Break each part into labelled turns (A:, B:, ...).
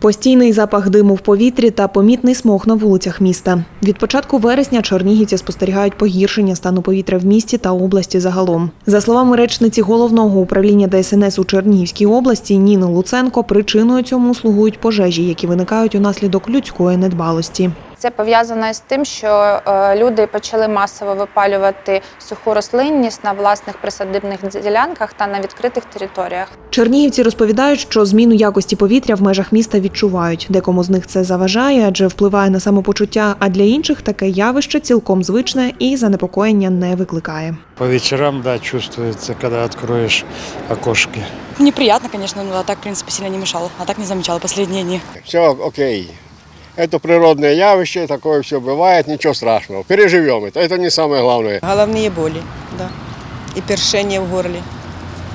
A: Постійний запах диму в повітрі та помітний смог на вулицях міста. Від початку вересня чернігівці спостерігають погіршення стану повітря в місті та області загалом. За словами речниці головного управління ДСНС у Чернігівській області Ніни Луценко, причиною цьому слугують пожежі, які виникають унаслідок людської недбалості.
B: Це пов'язано з тим, що е, люди почали масово випалювати суху рослинність на власних присадибних ділянках та на відкритих територіях.
A: Чернігівці розповідають, що зміну якості повітря в межах міста відчувають. Декому з них це заважає, адже впливає на самопочуття. А для інших таке явище цілком звичне і занепокоєння не викликає.
C: По вечерам, да, чувствуется, когда откроешь окошки.
D: Неприятно, конечно, но а так, в принципе, сильно не мешало. А так не замечала последние дни.
E: Все окей. Это природное явище, такое все бывает, ничего страшного. Переживем это, это не самое главное.
F: Головні болі, да. і першення в горлі.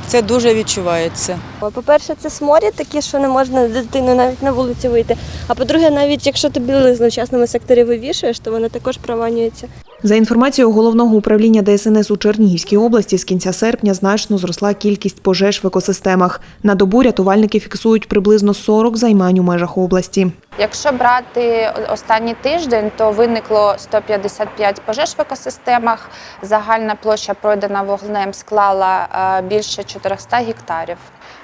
F: Це дуже відчувається.
G: По-перше, це сморід такі, що не можна з дитиною навіть на вулицю вийти. А по-друге, навіть якщо ти білизну в частному секторі вивішуєш, то вона також прованюється.
A: За інформацією головного управління ДСНС у Чернігівській області, з кінця серпня значно зросла кількість пожеж в екосистемах. На добу рятувальники фіксують приблизно 40 займань у межах області.
B: Якщо брати останній тиждень, то виникло 155 пожеж в екосистемах. Загальна площа пройдена вогнем склала е, більше 400 гектарів.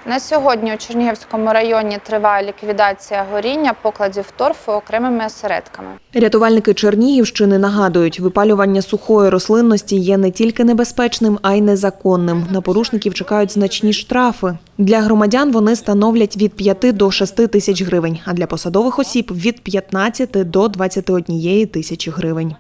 B: На сьогодні у Чернігівському районі триває ліквідація горіння покладів торфу окремими осередками.
A: Рятувальники Чернігівщини нагадують, випалювання сухої рослинності є не тільки небезпечним, а й незаконним. На порушників чекають значні штрафи. Для громадян вони становлять від 5 до 6 тисяч гривень, а для посадових осіб від 15 до 21 тисячі гривень.